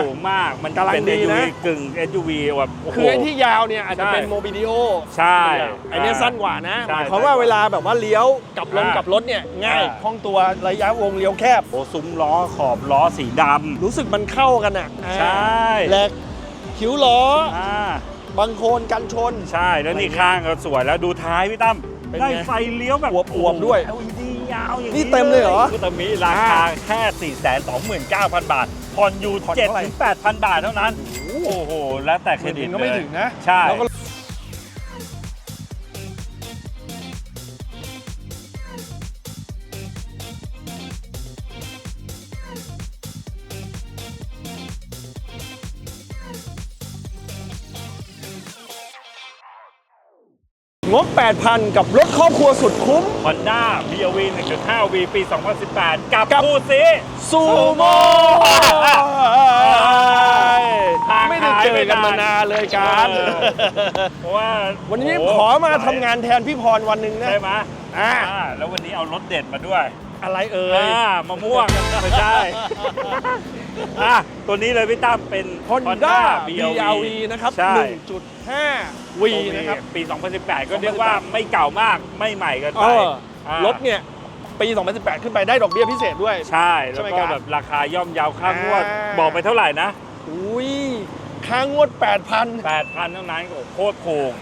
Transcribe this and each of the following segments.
สูงมาก มันกำลังเป็นดีนะ SUV กึ่ง SUV แบบโอ้โห คือไอ้ที่ยาวเนี่ยอาจจะใช่เป็นโมบิดิโอใช่ ไอ้เนี่ยสั้นกว่านะหใช่มายความว่าสั้นกว่าเวลาแบบว่าเลี้ยวกลับลงอ่ากลับรถเนี่ยง่ายอ่า คล่องตัวระยะวงเลี้ยวแคบ โอ้ซุ้มล้อขอบล้อสีดำรู้สึกมันเข้ากันอะใช่แหลกคิ้วล้ออ่าบางโคนกันชน ใช่แล้วนี่ข้างก็สวยแล้วดูท้ายพี่ตั้มเป็นไงได้ไฟเลี้ยวแบบอวบๆด้วยโอ้โห LED ยาวอย่างนี่เต็มเลยเหรอคือตมีราคาแค่ 4 2 9 0 0 0 บาท ผ่อนอยู่ผ่อน7 เท่าไหร่ถึง8,000 บาทเท่านั้น โอ้โห แล้วแต่เครดิตก็ไม่เลยถึงนะ ใช่ แล้วก็ งบ 8,000 กับรถครอบครัวสุดคุ้ม Honda BRV 1.5 V ปี 2018 กับกับ คู่ซีซูโม่ห่างไม่ได้หายเจไปอกันนานมานานเลยการเออเพราะว่าวันนี้โโหขอมาทำงานแทนพี่พรวันหนึ่งนะ ใช่ไหมอ่า อ่าแล้ววันนี้เอารถเด็ดมาด้วยอะไรเอ่ย อ่ามะม่วงไม่ใช่ อะตัวนี้เลยพี่ตั้มเป็น Honda BRV นะครับใช่ 1.5 V นะครับ ปี 2018 ก็เรียกว่าไม่เก่ามากไม่ใหม่เกินเอไปออ่ารถเนี่ย ปี 2018 ขึ้นไปได้ดอกเบี้ยพิเศษด้วย ใช่ใช่แล้วไหมก็ครับแบบราคาย่อมเยาวค่างวด อ่า บอกไปเท่าไหร่นะ อุ้ยค่างวด 8,000 8,000เท่านั้นโอ้โหโคตรโกง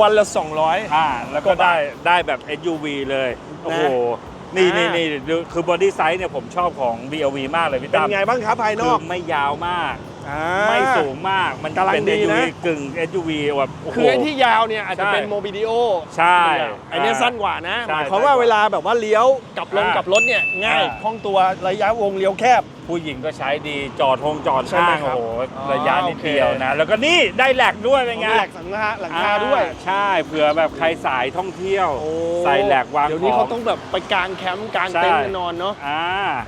วันละ 200 อ่าแล้วก็ได้ได้แบบ SUV เลย โอ้โห นี่อ่านี่นี่ดูคือบอดี้ไซส์เนี่ยผมชอบของ BLV มากเลยพี่เป็นตั้มไงบ้างครับภายนคืออกไม่ยาวมาก อ่า ไม่สูงมาก มันกำลังเป็น ดี SUV นะ กึ่ง SUV แบบโอ้โห คือไอ้ที่ยาวเนี่ยอาจจะใช่เป็นโมบิดิโอใช่ ไอ้เนี่ยสั้นกว่านะใช่หมายความว่าสั้นกว่าเวลาแบบว่าเลี้ยวกลับลงอ่ากลับรถเนี่ยง่ายอ่า คล่องตัวระยะวงเลี้ยวแคบ ผู้หญิงก็ใช้ดีจอดทงจอดใช่ไหมข้างครับโอ้โหอ๋อระยะนิดโอเค เดียวนะ แล้วก็นี่ได้แหลกด้วยเป็นไงมีแหลกสังคาหลังคาด้วย อ่ใช่เผื่อแบบใครสายท่องเที่ยว โอ้ใส่แหลกวางเดี๋ยวนี้ขเขาต้องแบบไปกางแคมป์กางเต็นท์ใช่ กันนอนเนาะ อ่า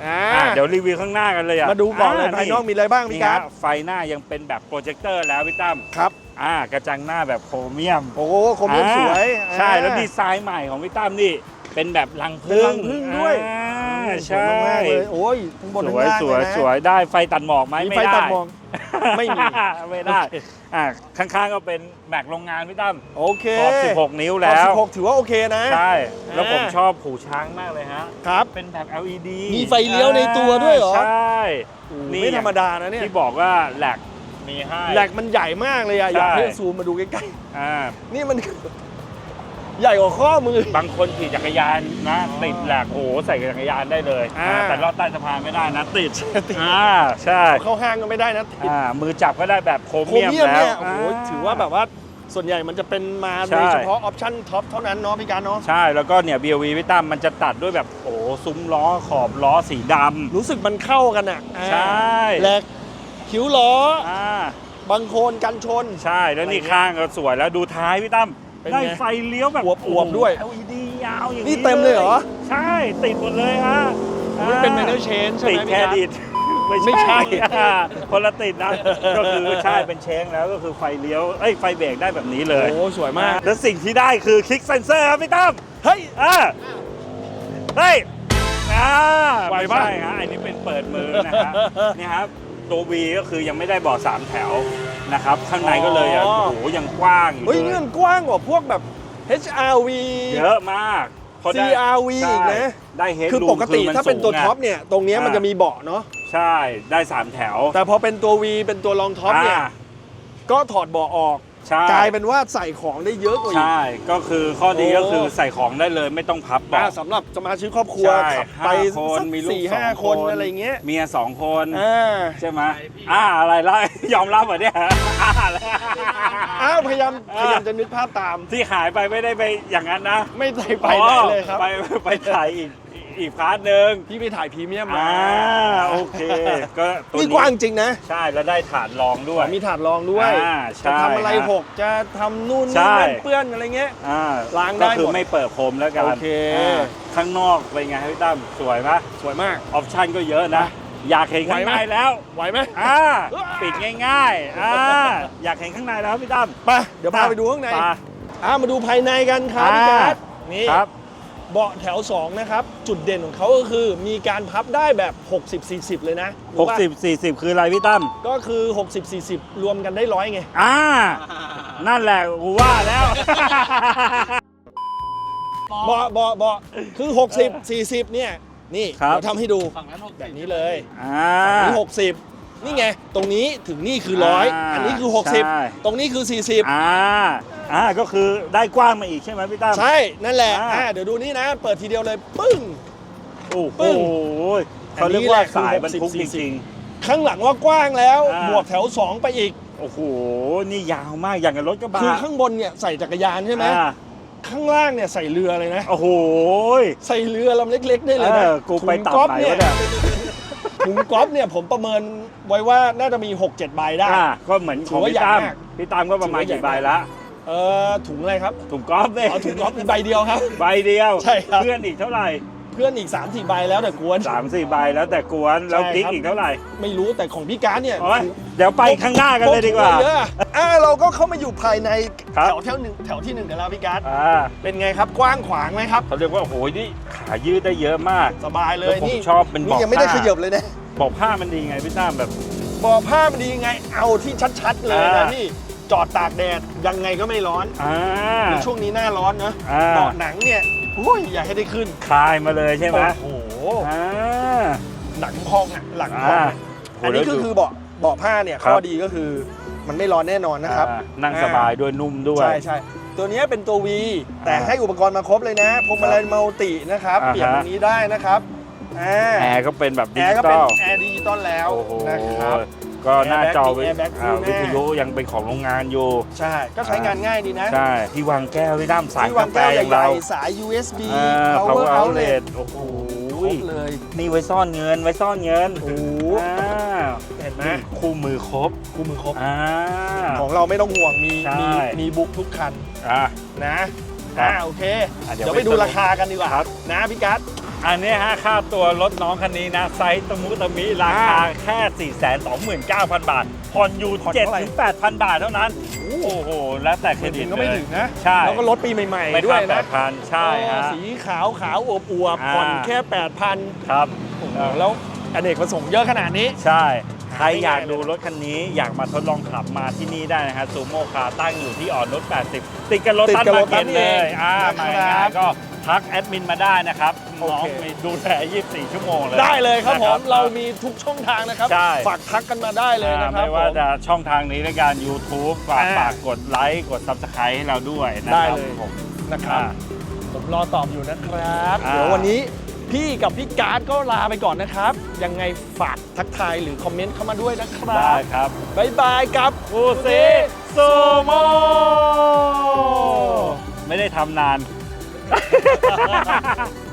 อ่า อ่าเดี๋ยวรีวิวข้างหน้ากันเลยอะมาดูก่อนเลยภายนอกมีอะไรบ้างนี่พี่การ์ดฮะไฟหน้ายังเป็นแบบโปรเจคเตอร์แล้วพี่ตั้มครับ อ่ากระจังหน้าแบบโครเมียมโอ้โหคมเยี่ยมสวยอ่าใช่แล้วดีไซน์ใหม่ของพี่ตั้มนี่เป็นแบบรังเป็นพึ่งรังผึ้งด้วย อ่า สวยใช่มากๆเลยโอ้ยทั้งบนสทั้งวยล่างสวยเลยนะสวยได้ไฟตัดหมอกไหมมีไม่ไฟได้ตัดมอง ไม่มี ไม่ได้โอเคอ่าข้างๆก็เป็นแม็กโรงงานพี่ตั้มโอเคขอบ16 นิ้วขอบแล้ว16ถือว่าโอเคนะ ใช่ แล้วผมอ่าชอบผูช้างมากเลยฮะ ครับ เป็นแบบ LED มีไฟเลี้ยวในตัวด้วยเหรอ ใช่นี่นี่ ไม่ธรรมดานะเนี่ยที่บอกว่าแหลกมีให้ แหลกมันใหญ่มากเลยอะใช่อยากให้ซูมมาดูใกล้อ่า ๆ นี่มัน ใหญ่กว่าข้อมือ บางคนขี่จักรยานนะอ๋อติดแหลกโอ้โหใส่จักรยานได้เลยอ่าอ่า แต่ลอดใต้สะพานไม่ได้นะติดอ่าใช่เข้าห้างก็ไม่ได้นะติดอ่ามือจับก็ได้แบบโครโครเมียมเมียมแล้วเนี่ยโอ้โหถือว่าแบบว่าส่วนใหญ่มันจะเป็นมาใช่โดยเฉพาะออปชั่นท็อปเท่านั้นเนาะพี่การเนาะใช่แล้วก็เนี่ย BLV พี่ตั้มมันจะตัดด้วยแบบโอ้โหซุ้มล้อขอบล้อสีดำ รู้สึกมันเข้ากันอะอ่าใช่ แหลกคิ้วล้ออ่าบางโคนกันชน ใช่แล้วนี่อะไรเงี้ย ข้างก็สวยแล้วดูท้ายพี่ตั้ม เป็นไงได้ไฟเลี้ยวแบบอวบๆด้วย โอ้โห LED ยาวอย่างนี่เต็มเลยเหรอ ใช่ติดหมดเลยฮะมันเป็นอ่าแมนเนอร์เชนใช่ไหติมดพี่แครการดิต ไม่ใช่อ่าคนละติดนะ ก็คือใช่เป็นเชงแล้วก็คือไฟเลี้ยวเอ้ยไฟเบรกได้แบบนี้เลย โอ้สวยมาก แล้วสิ่งที่ได้คือคลิกเซนเซอร์ครับพี่ตั้ม เฮ้ย อ่าเฮ้ยอ่าไหวไม่ปะใช่ฮะอันนี้เป็นเปิดมือนะฮะ นี่ครับ ตัววีก็คือยังไม่ได้เบาะสามแถว นะครับ ข้างในก็เลยอะอ๋อ โอ้โหยังกว้างอยู่เฮ้ยเลนี่ยมันกว้างกว่าพวกแบบ HRV เยอะมากพอได้ CRV ใช่อีกนะ ได้เฮดคือปกติถ้าเป็นตัวท็อปเนี่ย ตรงเนี้ยอ่ามัมันจะมีเบาะเนาะใช่ได้สามแถวแต่พอเป็นตัว V เป็นตัวรองท็อปเนี่ยาก็ถอดเบาะออก ใช่ กลายเป็นว่าใส่ของได้เยอะกว่าอีก ใช่ ก็คือข้อดีโอ้ก็คือใส่ของได้เลยไม่ต้องพับเบาะ อ่าสำหรับสมาชิกครอบครัวใช่ขับไปห้าคนสักมีลูกสี่สองห้าคนอะไรเงี้ยเมียสองคน อ่าใช่ไหมอ่าอะไรล่ะยอมรับเหรอเนี่ยอ่าอะไรอ้าวพยายามอ่าพยายามจะนึกภาพตาม ที่หายไปไม่ได้ไปอย่างนั้นนะไม่ได้ไปไหนเลยครับไปไปถ่ายอีก อีกพาร์ทหนึ่งพี่ไปถ่ายพรีเมียมมาอ่าโอเค ก็ตัวนี่กว้างจริงนะใช่แล้วได้ฐานรองด้วยมีถาดรองด้วยอ่าใช่จะทำอะไรฮะหกจะทำนู่นใช่ นี่นั่นเปื้อนอะไรเงี้ย อ่าล้างได้ก็คือหมดไม่เปิดโคมแล้วกันโอเคาข้างนอกเป็นไงครับพี่ตั้มสวยไหมสวยมาก ออปชั่นก็เยอะนะ อยากเห็นข้างในไหวไหมแล้วไหวไหม อ่าปิดง่ายๆอ่าอยากเห็นข้างในแล้วพี่ตั้มไปเดี๋ยวพาไปดูข้างในไป อ่ามาดูภายในกันครับอ่าพี่การ์ดนี่ครับ เบาะแถว 2 นะครับ จุดเด่นของเขาก็คือมีการพับได้แบบ 60-40 เลยนะรู้ปะ60 40 คืออะไรพี่ตั้มก็คือ 60-40 รวมกันได้ร้อยไง อ่า นั่นแหละกูว่าแล้ว เบาะเบาะเบาะคือ 60 40 เนี่ย นี่ครับ เดี๋ยวทำให้ดูฝั่งนั้นหกแบบนี้เลยอ่า ฝั่งนี้60 นี่ไง ตรงนี้ถึงนี่คือร้อยอ่าอันนี้คือ ใช่ 60 ตรงนี้คือ 40 อ่าอ่าก็คือได้กว้างมาอีกใช่ไหมพี่ตั้ม ใช่นั่นแหละอ่า อ่าเดี๋ยวดูนี่นะ เปิดทีเดียวเลย ปึ้ง โอ้โหปึ้งเขาเรียกว่าอันนี้แหละคือสายบรรทุก60จริง ข้างหลังว่ากว้างแล้วอ่า บวกแถว 2 ไปอีก ๆโอ้โหนี่ยาวมากอย่างกับรถกระบะคือข้างบนเนี่ยใส่จักรยานใช่ไหมอ่าข้างล่างเนี่ยใส่เรือเลยนะ โอ้โห ใส่เรือลำเล็กๆได้เลยนะเออกูไปตัดถุงก๊อฟไหนเนี่ยวะเนี่ย ถุงก๊ อฟเนี่ยผมประเมินไว้ว่าน่าจะมี 6-7 ใบได้ อ่าก็เหมือนของถือว่าพี่ตั้มใหญ่มากพี่ตั้มก็ประมาณถือว่าใหญ่กี่ใบละเออถุงอะไรครับถุงกอล์ฟเนี่ยเอาถุงก๊อฟมีใบเดียวครับ ใบเดียวใช่ครับ เพื่อนอีกเท่าไหร่เพื่อนอีก3-4ใบแล้วแต่กวน สามสี่ใบแล้วแต่กวนแล้วใช่กิ๊กครับอีกเท่าไหร่ไม่รู้แต่ของพี่การดเนี่ยโอ้ยเดี๋ยวไปข้างหน้ากันเลยดีกว่าพถุงเยอะอ่าเราก็เข้ามาอยู่ภายในครับ แถวแถวหนึ่งแถวที่หนึ่งกันแล้วพี่การดอ่าเป็นไงครับกว้างขวางไหมครับ เขาเรียกว่าโอ้โหนี่ ขายืดได้เยอะมากสบายเลแล้ยวผมนี่ชอบเป็นเบาะนี่ยังไม่ได้ผ้าขยับเลยนะบอกผ้ามันดีไงพี่ตั้มแบบบอกผ้ามันดียังไง เอาที่ชัดๆเลยนะอ่า พี่จอดตากแดดยังไงก็ไม่ร้อนอ่า ในช่วงนี้หน้าร้อนเนอะอ่า เบาะหนังเนี่ยอุ้ยอยากให้ได้ขึ้นคลายมาเลยใช่ไหมโอ้โหอ่า หนังพองอะหลังพองอ่าอะอันนี้ก็คือเบาะเบาะผ้าเนี่ยครับ ข้อดีก็คือมันไม่ร้อนแน่นอนนะครับอ่านั่งสบายด้วยนุ่มด้วย ใช่ใช่ ตัวเนี้ยเป็นตัว V แต่อ่าให้อุปกรณ์มาครบเลยนะพวงมาลัยมัลตินะครับอ่าฮะเปลี่ยนตรงนี้ได้นะครับอ่าแอร์ก็เป็นแบบดิแอร์จิก็ตเป็อนลแอร์ดิจิตอลแล้วโอ้โหนะครับก็หน้าจอ Airbag มี Airbag อ่าคู่หน้าวิทยุยังเป็นของโรงงานอยู่ ใช่ ก็ใช้งานง่ายดีนะ ใช่ ที่วางแก้วพี่ตั้มสายที่วากางแฟแก้วอย่างใหญ่เราๆสาย USB อ่า power power outlet outlet โอ้โหครบเลย นี่ไว้ซ่อนเงินไว้ซ่อนเงิน โอ้โหอ่าเห็ นไหมนี่คู่มือครบคู่มือครบ อ่า ของเราไม่ต้องห่วงมีใช่ มีมีบุ๊กทุกคันอ่านะครับอ่าโอเค อะเดี๋เดี๋ยยววไปดูไปสรุปราคากันดีกว่าครับ นะพี่กัส อันนี้ฮะค่าตัวรถน้องคันนี้นะ ไซส์ตะมุตะมิราคาแค่ 4 2 9 0 0 0 บาทผ่อนอยู่ผ่อน7 เท่าไหร่ถึง8,000 บาทเท่านั้น โอ้โห แล้วแต่เครดิตก็ไม่เลยถึงนะ ใช่ แล้วก็รถปีใหม่ไม่ๆด้วยแปนะดพันใช่ฮะ สีขาวขาวอวบอวบอ่าผ่อนแค่ 8,000ครับโอ้โหแล้วอเนกประสงค์เยอะขนาดนี้ ใช่ใครหาไม่อยากง่ายเลยดูรถคันนี้อยากมาทดลองขับมาที่นี่ได้นะฮะซูโม่คาตั้งอยู่ที่อ่อนนุช80 ติดกับรถติดตั้นกับมาโลตัเก็สตนี่เลเองยอ่านะครับมาง่ายๆก็ทักแอดมินมาได้นะครับโอน้องเค มีดูแล 24 ชั่วโมงเลยได้เลยครับผมนะเรามีทุกช่องทางนะครับ ใช่ ฝากทักกันมาได้เลยนะครัไม่บว่าผม จะช่องทางนี้ในการ YouTube ฝากอ่าฝากกดไลค์กด Subscribe ให้เราด้วยนะได้ครับเลย ผม นะครับอ่าผมรอตอบอยู่นะครับ อ่า เดี๋ยววันนี้ พี่กับพี่การ์ดก็ลาไปก่อนนะครับ ยังไงฝากทักทายหรือคอมเมนต์เข้ามาด้วยนะครัได้บครับบ๊ายบายกับฟูซิซูโมไม่ได้ทำนาน